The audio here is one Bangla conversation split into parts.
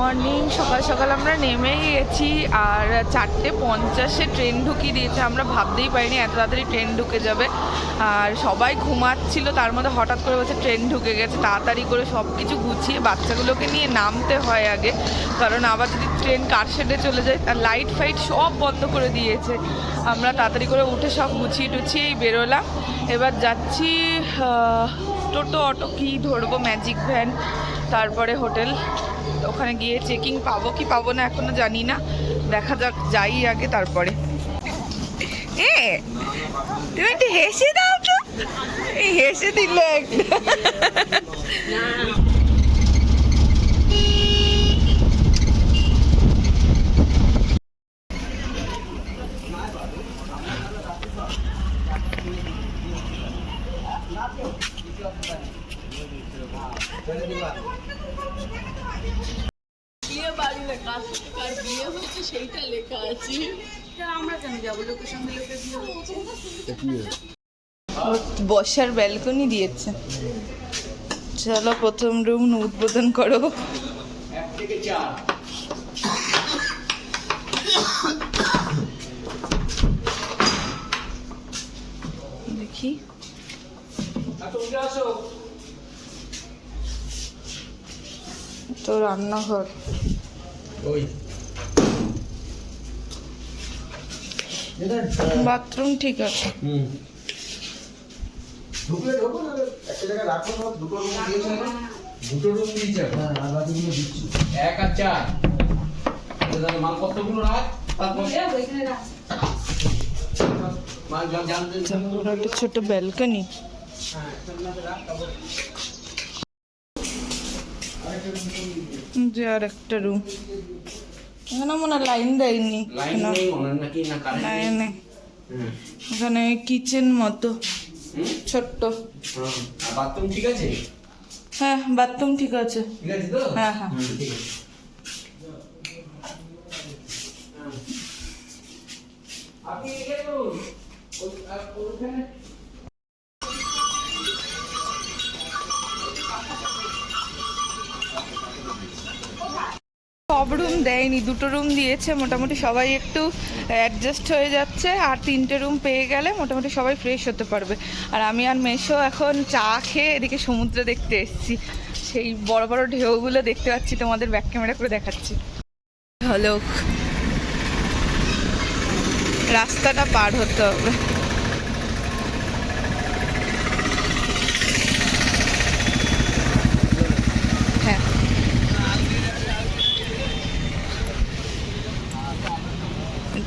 Morning, সকাল সকাল আমরা নেমে গেছি আর চারটে পঞ্চাশে ট্রেন ঢুকিয়ে দিয়েছে। আমরা ভাবতেই পারিনি এত তাড়াতাড়ি ট্রেন ঢুকে যাবে। আর সবাই ঘুমাচ্ছিল, তার মধ্যে হঠাৎ করে বলছে ট্রেন ঢুকে গেছে। তাড়াতাড়ি করে সব কিছু গুছিয়ে বাচ্চাগুলোকে নিয়ে নামতে হয় আগে। কারণ আবার যদি ট্রেন কারশেডে চলে যায় আর লাইট ফাইট সব বন্ধ করে দিয়েছে। আমরা তাড়াতাড়ি করে উঠে সব গুছিয়ে টুছিয়েই বেরোলাম। এবার যাচ্ছি টোটো অটো, কি ধরবো ম্যাজিক ভ্যান তারপরে হোটেল ওখানে গিয়ে চেকিং পাবো কি পাবো না এখনও জানি না। দেখা যাক, যাই আগে তারপরে। এ, তুমি একটু হেসে দাও তো। হেসে দিলে একটা বিয়ে বাড়ি না কার কার বিয়ে হচ্ছে সেইটা লেখা আছে আমরা কেন যাব লোকের সঙ্গে লোকের বিয়ে হচ্ছে বসার ব্যালকনি দিয়েছে। চলো প্রথম রুম উদ্বোধন করো। দেখি। তো রান্নাঘর। বাথরুম ঠিক আছে। ঢুকলে ঢোকো না একটা জায়গায় রাখো সব দুটো রুম দিয়েছে না দুটো রুম দিয়েছে হ্যাঁ আর দিচ্ছি এক আর চার তাহলে মালপত্রগুলো রাখ তারপর মাল জল জানতে ওটা একটা ছোট ব্যালকনি যে আর একটা রুম এখানে মনে হয় লাইন দেয়নি মনে হয়। এখানে কিচেন মতো? ছোট্ট। বাথরুম ঠিক আছে? হ্যাঁ বাথরুম ঠিক আছে। ঠিক আছে তো? হ্যাঁ, হ্যাঁ। ঠিক আছে। আপনি আর ওখানে সব রুম দেয়নি, দুটো রুম দিয়েছে, মোটামুটি সবাই একটু অ্যাডজাস্ট হয়ে যাচ্ছে, আর তিনটে রুম পেয়ে গেলে মোটামুটি সবাই ফ্রেশ হতে পারবে। আর আমি আর মেশো এখন চা খেয়ে এদিকে সমুদ্র দেখতে এসেছি। সেই বড় বড় ঢেউগুলো দেখতে পাচ্ছি, তোমাদের ব্যাক ক্যামেরা করে দেখাচ্ছি। হলো, রাস্তাটা পার হতে হবে।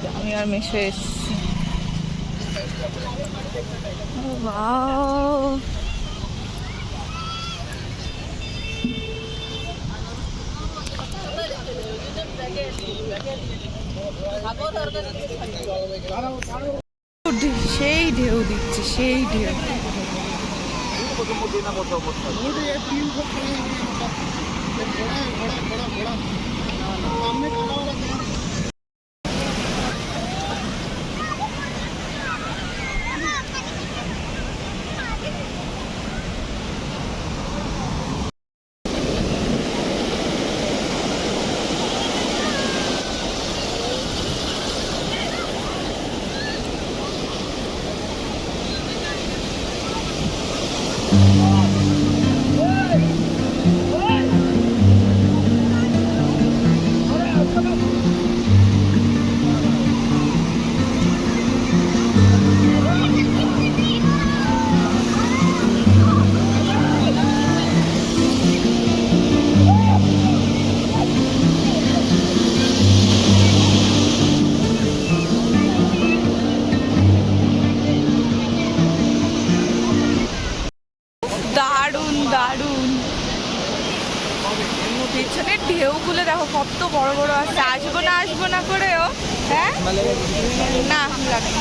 আমি আর মিশে এসেছি। সেই ঢেউ দিচ্ছে সেই ঢেউ। না লাগে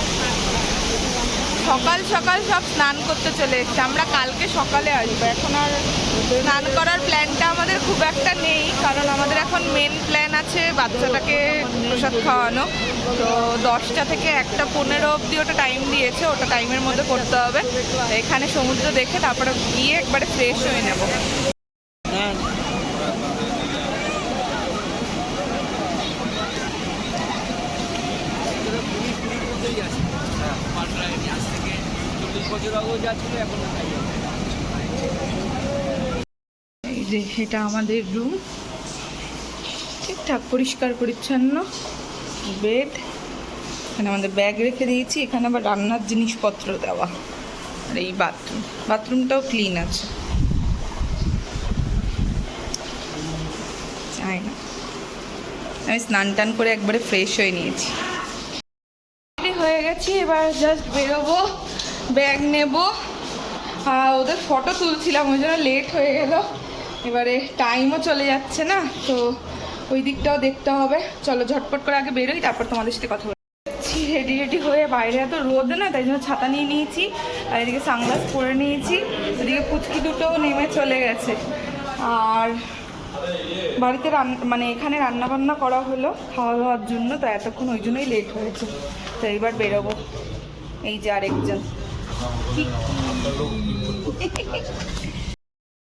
সকাল সকাল সব স্নান করতে চলে এসছে। আমরা কালকে সকালে আসব। এখন আর স্নান করার প্ল্যানটা আমাদের খুব একটা নেই, কারণ আমাদের এখন মেন প্ল্যান আছে বাচ্চাটাকে প্রসাদ খাওয়ানো। তো দশটা থেকে একটা পনেরো অবধি ওটা টাইম দিয়েছে। ওটা টাইমের মধ্যে করতে হবে। এখানে সমুদ্র দেখে তারপরে গিয়ে একবারে ফ্রেশ হয়ে নেব এই যে এটা আমাদের রুম ঠিকঠাক, পরিষ্কার, পরিচ্ছন্ন। বেড এখানে আমাদের ব্যাগ রেখে দিয়েছি। এখানে আবার রান্নার জিনিসপত্র দেওয়া। আর এই বাথরুম বাথরুমটাও ক্লিন আছে। চাই না? আমি স্নান টান করে একবারে ফ্রেশ হয়ে নিয়েছি। হয়ে গেছি। এবার জাস্ট বেরোবো। ব্যাগ নেব। ওদের ফটো তুলছিলাম, ওই জন্য লেট হয়ে গেল। এবারে টাইমও চলে যাচ্ছে না তো ওই দিকটাও দেখতে হবে। চলো ঝটপট করে আগে বেরোই তারপর তোমাদের সাথে কথা বলছি রেডি রেডি হয়ে বাইরে। এত রোদ না তাই জন্য ছাতা নিয়ে নিয়েছি আর এদিকে সানগ্লাস পরে নিয়েছি। এদিকে পুচকি দুটোও নেমে চলে গেছে। আর বাড়িতে মানে এখানে রান্না বান্না করা হলো খাওয়া দাওয়ার জন্য তো এতক্ষণ ওই জন্যই লেট হয়েছে। তো এইবার বেরোবো। এই যে আরেকজন।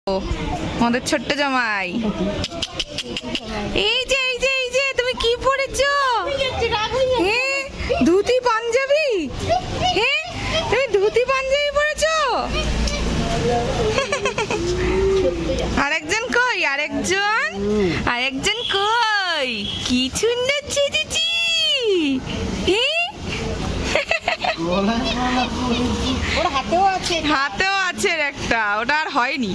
ও আমাদের ছোট্ট জামাই। এই যে এই যে এই যে তুমি কি পরেছো? ধুতি পাঞ্জাবি? হ্যাঁ তুমি ধুতি পাঞ্জাবি পরেছো? আরেকজন কই? আরেকজন? আরেকজন কই? কি সুন্দর ওর হাতেও আছে। হাতেও আছে একটা ওটা আর হয়নি।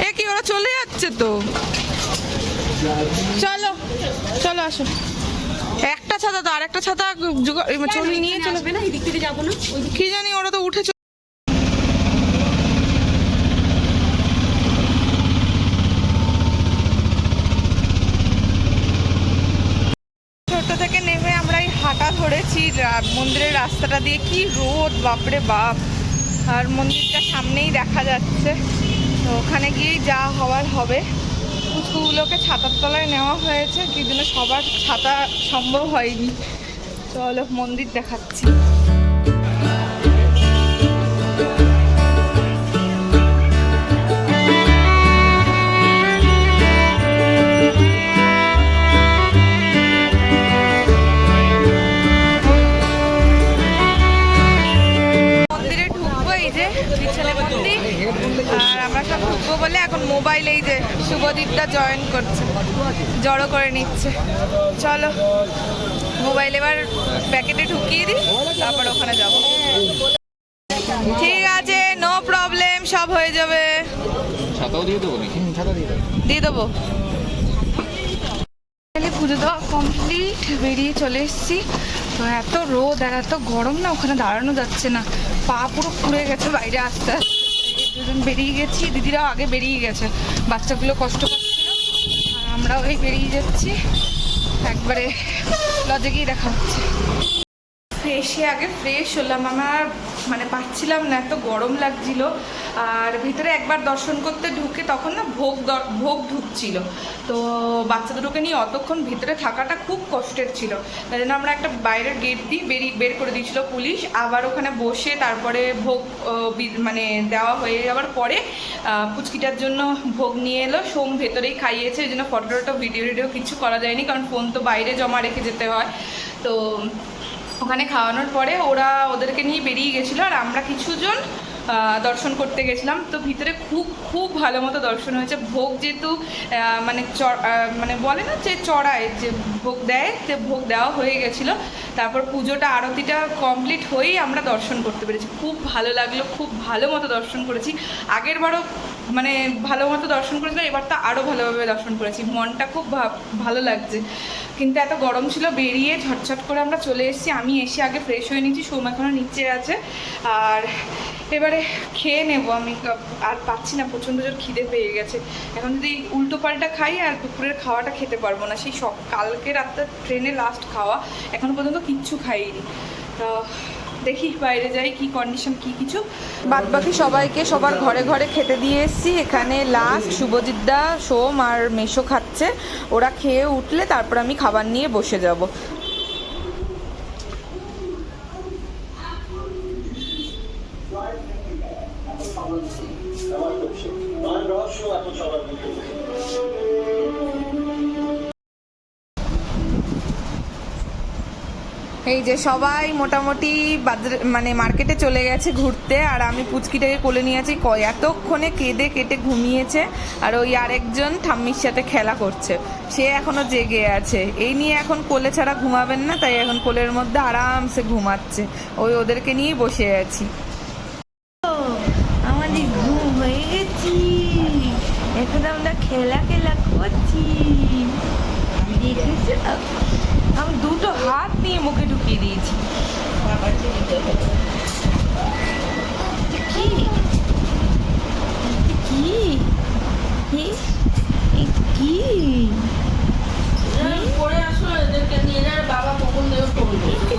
এ কি ওরা চলে যাচ্ছে তো? চলো চলো আসো। একটা ছাতা তো আরেকটা ছাতা চলে নিয়ে চলে। আসবে না এই থেকে যাব না। কি জানি ওরা তো উঠে চলে- ছোট থেকে নেমে আমরা এই হাঁটা ধরেছি মন্দিরের রাস্তাটা দিয়ে। কি রোদ বাপরে বাপ। আর মন্দিরটা সামনেই দেখা যাচ্ছে। তো ওখানে গিয়েই যা হওয়ার হবে। কুচকুগুলোকে ছাতার তলায় নেওয়া হয়েছে। কি জন্য সবার ছাতা সম্ভব হয়নি। চলো মন্দির দেখাচ্ছি। নিচ্ছে। চলো মোবাইল এবার প্যাকেটে ঢুকিয়ে দিই তারপর ওখানে যাব। ঠিক আছে নো প্রবলেম সব হয়ে যাবে। ছাতাও দিয়ে দেবো নাকি? ছাতা দিয়ে দেবো। তাহলে পুজো দেওয়া কমপ্লিট বেরিয়ে চলে এসেছি। তো এত রোদ আর এত গরম না ওখানে দাঁড়ানো যাচ্ছে না। পা পুরো পুড়ে গেছে বাইরে আসতে আসতে। দুজন বেরিয়ে গেছি দিদিরাও আগে বেরিয়ে গেছে। বাচ্চাগুলো কষ্ট পাচ্ছিল আর আমরাও এই বেরিয়ে যাচ্ছি। একবারে লজে গিয়ে দেখা হচ্ছে। এসে আগে ফ্রেশ হলাম। আমার মানে পাচ্ছিলাম না, এত গরম লাগছিল। আর ভিতরে একবার দর্শন করতে ঢুকে তখন না ভোগ ভোগ ঢুকছিল তো বাচ্চা দুটোকে নিয়ে অতক্ষণ ভিতরে থাকাটা খুব কষ্টের ছিল। তাই জন্য আমরা একটা বাইরের গেট দিয়ে বেরিয়ে, বের করে দিয়েছিল পুলিশ। আবার ওখানে বসে তারপরে ভোগ মানে দেওয়া হয়ে যাওয়ার পরে পুচকিটার জন্য ভোগ নিয়ে এলো। সোম ভেতরেই খাইয়েছে এই জন্য ফটো টটো ভিডিও টিডিও কিছু করা যায়নি। কারণ ফোন তো বাইরে জমা রেখে যেতে হয়। তো ওখানে খাওয়ানোর পরে ওরা ওদেরকে নিয়ে বেরিয়ে গেছিল আর আমরা কিছুজন দর্শন করতে গেছিলাম। তো ভিতরে খুব খুব ভালো মতো দর্শন হয়েছে। ভোগ যেহেতু মানে মানে বলে না যে চড়ায়, যে ভোগ দেয় যে ভোগ দেওয়া হয়ে গেছিল। তারপর পুজোটা, আরতিটা কমপ্লিট হয়েই আমরা দর্শন করতে পেরেছি। খুব ভালো লাগল, খুব ভালো মতো দর্শন করেছি। আগের বারও মানে ভালো মতো দর্শন করেছিলাম এবার তো আরও ভালোভাবে দর্শন করেছি। মনটা খুব ভালো লাগছে। কিন্তু এত গরম ছিল, বেরিয়ে ঝটঝট করে আমরা চলে এসেছি। আমি এসে আগে ফ্রেশ হয়ে নিয়েছি, সোম এখনও নিচে আছে। আর এবারে খেয়ে নেব আমি আর পাচ্ছি না, প্রচণ্ড জোর খিদে পেয়ে গেছে। এখন যদি উল্টো পাল্টা খাই, আর দুপুরের খাওয়াটা খেতে পারব না। সেই সব কালকে রাত্রে ট্রেনে লাস্ট খাওয়া এখনও পর্যন্ত কিচ্ছু খাইনি। তো দেখি বাইরে যাই কি কন্ডিশন কি কিছু। বাদ বাকি সবাইকে সবার ঘরে ঘরে খেতে দিয়ে এসেছি। এখানে লাস্ট শুভজিৎ দা, সোম আর মেশো খাচ্ছে। ওরা খেয়ে উঠলে তারপর আমি খাবার নিয়ে বসে যাব। এই যে সবাই মোটামুটি মানে মার্কেটে চলে গেছে ঘুরতে, আর আমি পুচকিটাকে কোলে নিয়ে আছি। ক- এতক্ষণে কেঁদে কেটে ঘুমিয়েছে, আর ওই আরেকজন ঠাম্মির সাথে খেলা করছে। সে এখনও জেগে আছে। এই নিয়ে এখন কোলে ছাড়া ঘুমাবেন না, তাই এখন কোলের মধ্যে আরামসে ঘুমাচ্ছে। ওই ওদেরকে নিয়ে বসে আছি আমাদের ঘুম হয়ে গেছি এখন আমরা খেলা খেলা করছি দেখেছ আমি দুটো হাত নিয়ে মুখে ঢুকিয়ে দিয়েছি। কি? কি? কি? পরে আসো এদেরকে নিয়ে যাবে বাবা কখন দেবে করবে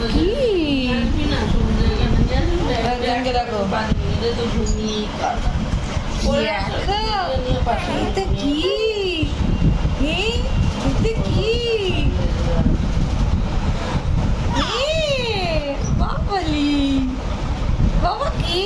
কি? না দেখো। পানি তো ঘুমিয়ে কি এ? এটা কি এ, বাবালি কি?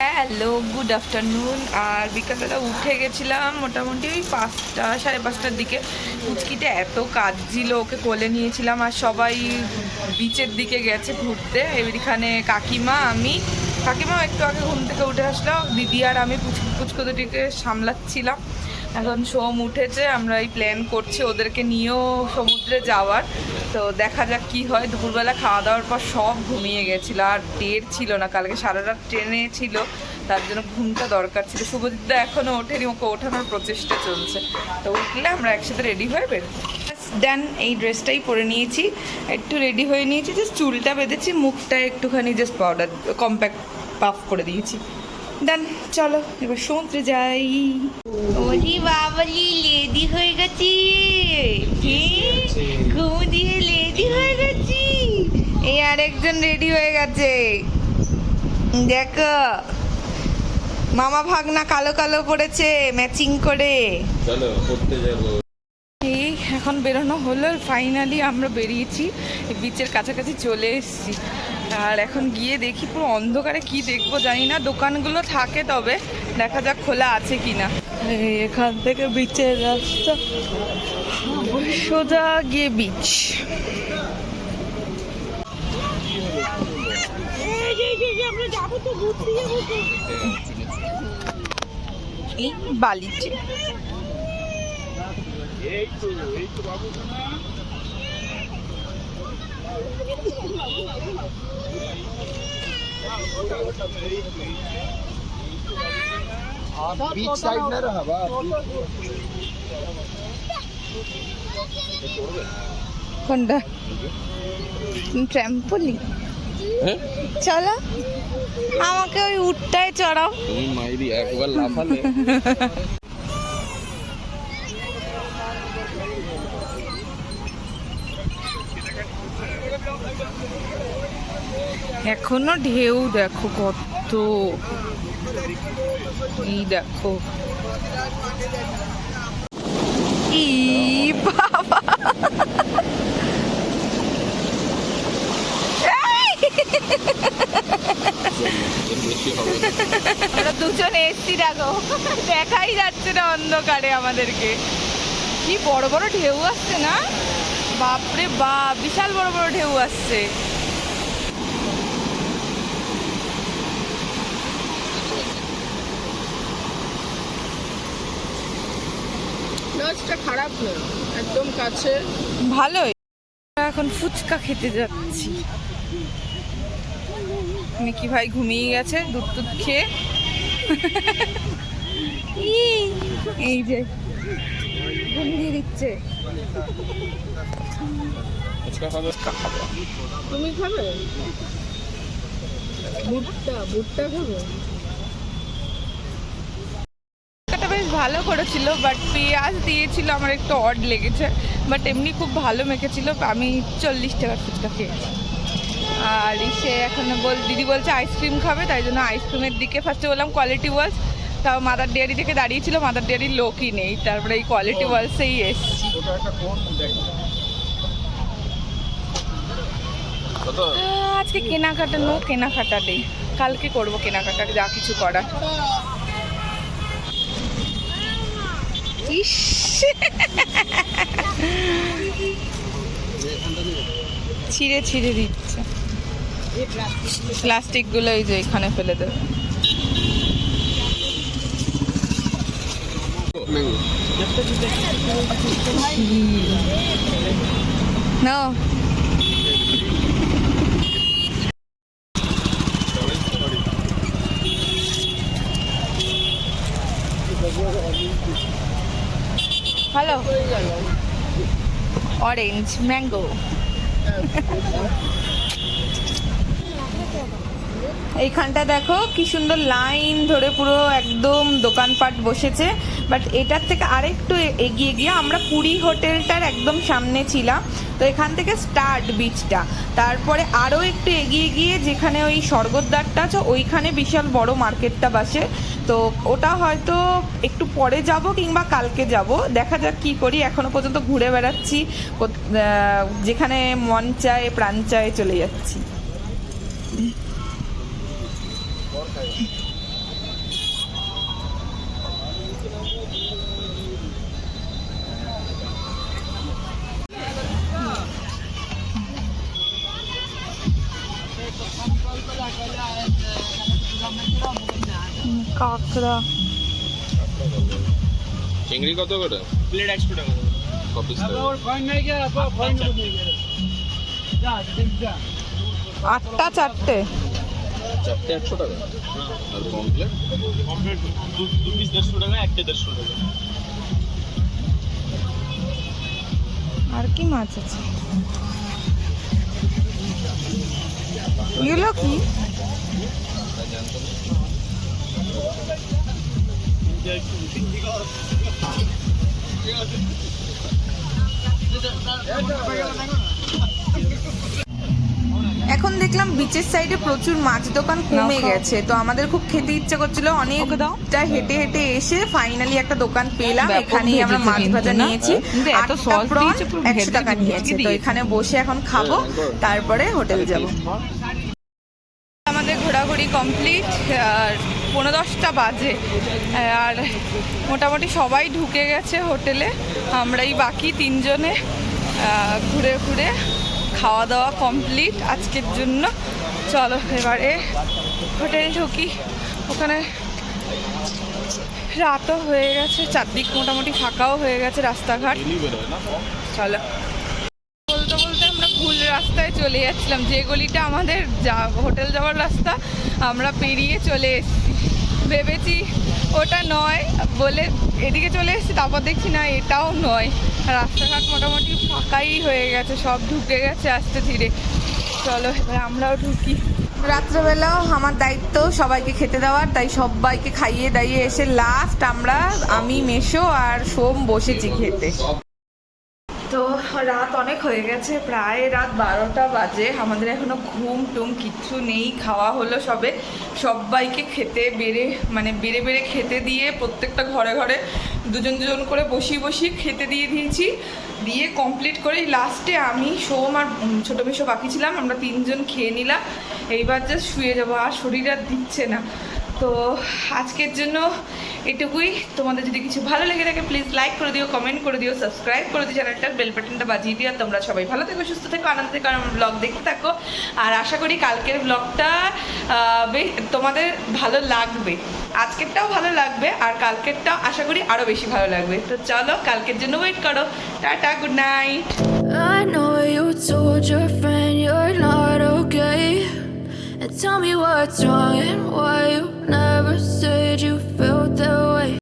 হ্যালো গুড আফটারনুন আর বিকালবেলা উঠে গেছিলাম মোটামুটি ওই পাঁচটা, সাড়ে পাঁচটার দিকে। পুচকিটা এত কাঁদছিল, ওকে কোলে নিয়েছিলাম আর সবাই বিচের দিকে গেছে ঘুরতে। এখানে কাকিমা, আমি। কাকিমাও একটু আগে ঘুম থেকে উঠে আসলো। দিদি আর আমি পুচ পুচকুদুটিকে সামলাচ্ছিলাম। এখন সোম উঠেছে, আমরা এই প্ল্যান করছি ওদেরকে নিয়েও সমুদ্রে যাওয়ার। তো দেখা যাক কি হয়। দুপুরবেলা খাওয়া দাওয়ার পর সব ঘুমিয়ে গেছিল, আর টের ছিল না। কালকে সারা রাত ট্রেনে ছিল, তার জন্য ঘুমটা দরকার ছিল। শুভজিৎদা এখনও ওঠেনি, ওকে ওঠানোর প্রচেষ্টা চলছে। তো উঠলে আমরা একসাথে রেডি হয়ে বের ডান এই ড্রেসটাই পরে নিয়েছি। একটু রেডি হয়ে নিয়েছি জাস্ট চুলটা বেঁধেছি, মুখটা একটুখানি জাস্ট পাউডার কম্প্যাক্ট পাফ করে দিয়েছি। ডান চলো এবার সমুদ্রে যাই। ওরি বাবালি লেডি হয়ে গেছি। ঘুম দিয়ে লেডি হয়ে গেছি। এই আরেকজন রেডি হয়ে গেছে। দেখো মামা ভাগনা কালো কালো পড়েছে ম্যাচিং করে। চলো করতে যাব। এই এখন বেরোনো হলো ফাইনালি আমরা বেরিয়েছি বিচের কাছাকাছি চলে এসেছি। আর এখন গিয়ে দেখি পুরো অন্ধকারে কি দেখব জানি না দোকানগুলো থাকে তবে দেখা যাক খোলা আছে কি না এখান থেকে বিচের রাস্তা সোজা গিয়ে বিচ এই বালিতে बीच साइड में रहा बा কোনটা ট্র্যাম্পোলিন চলো আমাকে ওই উটটায় চড়াও তুমি মাইরি একবার লাফালে এখনও ঢেউ, দেখো কত। এই দেখো। ই দুজন এসছি, দেখো। দেখাই যাচ্ছে না অন্ধকারে আমাদেরকে। কি বড় বড় ঢেউ আসছে না? বাপরে বাপ, বিশাল বড় বড় ঢেউ আসছে। লজটা খারাপ না একদম কাছে। ভালোই। এখন ফুচকা খেতে যাচ্ছি। মিকি ভাই ঘুমিয়ে গেছে দুধ টুধ খেয়ে। ই, এই যে ঘুমিয়ে দিচ্ছে। তুমি খাবে? ভুট্টা ভুট্টা খাবে এটা বেশ ভালো করেছিল বাট পেঁয়াজ দিয়েছিল আমার একটু অড লেগেছে বাট এমনি খুব ভালো মেখেছিল আমি চল্লিশ টাকার ফুচকা খেয়েছি। আর সে এখন বল দিদি বলছে আইসক্রিম খাবে তাই জন্য আইসক্রিমের দিকে ফার্স্টে বললাম কোয়ালিটি ওয়ালস তাও মাদার ডেয়ারি থেকে দাঁড়িয়েছিল মাদার ডেয়ারির লোকই নেই তারপরে এই কোয়ালিটি ওয়ালসেই এসছি। আজকে কেনাকাটা নো কেনাকাটা নেই কালকে করব কেনাকাটা যা কিছু করার। ইস। ছিঁড়ে ছিঁড়ে দিচ্ছে। প্লাস্টিকগুলো এই যে এখানে ফেলে দেবে। না। হ্যালো অরেঞ্জ ম্যাঙ্গো এইখানটা দেখো, কি সুন্দর লাইন ধরে পুরো একদম দোকানপাট বসেছে। বাট এটার থেকে আরেকটু এগিয়ে গিয়ে আমরা পুরী হোটেলটার একদম সামনে ছিলাম। তো এখান থেকে স্টার্ট বিচটা তারপরে আরও একটু এগিয়ে গিয়ে যেখানে ওই স্বর্গদ্বারটা আছে, ওইখানে বিশাল বড় মার্কেটটা বাসে। তো ওটা হয়তো একটু পরে যাব কিংবা কালকে যাব। দেখা যাক কি করি। এখনও পর্যন্ত ঘুরে বেড়াচ্ছি। যেখানে মন চায়, প্রাণ চায় চলে যাচ্ছি। কাঁকড়া। চিংড়ি কত করে? প্লেট একশো টাকা কপিস আটটা চারটে। চারটে? একশো টাকা? আর কমপ্লেট কমপ্লিট দু পিস দেড়শো টাকা একটা দেড়শো টাকা। আর কি মাছ আছে? এগুলো কি? এখন দেখলাম বিচের সাইডে প্রচুর মাছ দোকান কমে গেছে তো আমাদের খুব খেতে ইচ্ছে করছিল। অনেকটা হেঁটে হেঁটে এসে ফাইনালি একটা দোকান পেলাম এখানেই আমরা মাছ ভাজা নিয়েছি। একশো টাকা নিয়েছি তো এখানে বসে এখন খাব তারপরে হোটেল যাব। আমাদের ঘোরাঘুরি কমপ্লিট আর পনেরো দশটা বাজে। আর মোটামুটি সবাই ঢুকে গেছে হোটেলে। আমরাই বাকি তিনজনে ঘুরে ঘুরে খাওয়া দাওয়া কমপ্লিট আজকের জন্য। চলো এবারে হোটেল ঢুকি। ওখানে রাতও হয়ে গেছে, চারদিক মোটামুটি ফাঁকাও হয়ে গেছে রাস্তাঘাট। চলো। বলতে বলতে আমরা ভুল রাস্তায় চলে যাচ্ছিলাম। যে গলিটা আমাদের যা হোটেল যাওয়ার রাস্তা, আমরা পেরিয়ে চলে এসেছি। ভেবেছি ওটা নয়, বলে এদিকে চলে এসেছি, তারপর দেখছি না, এটাও নয়। রাস্তাঘাট মোটামুটি ফাঁকাই হয়ে গেছে, সব ঢুকে গেছে আস্তে ধীরে। চলো, এবার আমরাও ঢুকি। রাত্রেবেলাও আমার দায়িত্ব সবাইকে খেতে দেওয়ার, তাই সবাইকে খাইয়ে দাইয়ে এসে লাস্ট আমরা, আমি, মেশো আর সোম বসেছি খেতে। তো রাত অনেক হয়ে গেছে, প্রায় রাত বারোটা বাজে। আমাদের এখনও ঘুম টুম কিচ্ছু নেই, খাওয়া হলো সবে। সবাইকে খেতে বেড়ে মানে বেড়ে বেড়ে খেতে দিয়ে প্রত্যেকটা ঘরে ঘরে দুজন দুজন করে বসিয়ে বসিয়ে খেতে দিয়ে দিয়েছি। দিয়ে কমপ্লিট করে লাস্টে আমি, সোম আর ছোটো মেশো বাকি ছিলাম, আমরা তিনজন খেয়ে নিলাম। এইবার জাস্ট শুয়ে যাব, আর শরীর আর দিচ্ছে না। তো আজকের জন্য এটুকুই। তোমাদের যদি কিছু ভালো লেগে থাকে প্লিজ লাইক করে দিও কমেন্ট করে দিও সাবস্ক্রাইব করে দিও চ্যানেলটার বেল বাটনটা বাজিয়ে দিও, আর তোমরা সবাই ভালো থেকো, সুস্থ থেকো, আনন্দ থেকো আমার ব্লগ দেখতে থাকো। আর আশা করি কালকের ব্লগটা তোমাদের ভালো লাগবে। আজকেরটাও ভালো লাগবে, আর কালকেরটাও আশা করি আরও বেশি ভালো লাগবে। তো চলো, কালকের জন্য ওয়েট করো। Tata good night I know you told your friend you're not tell me what's wrong and why you never said you felt that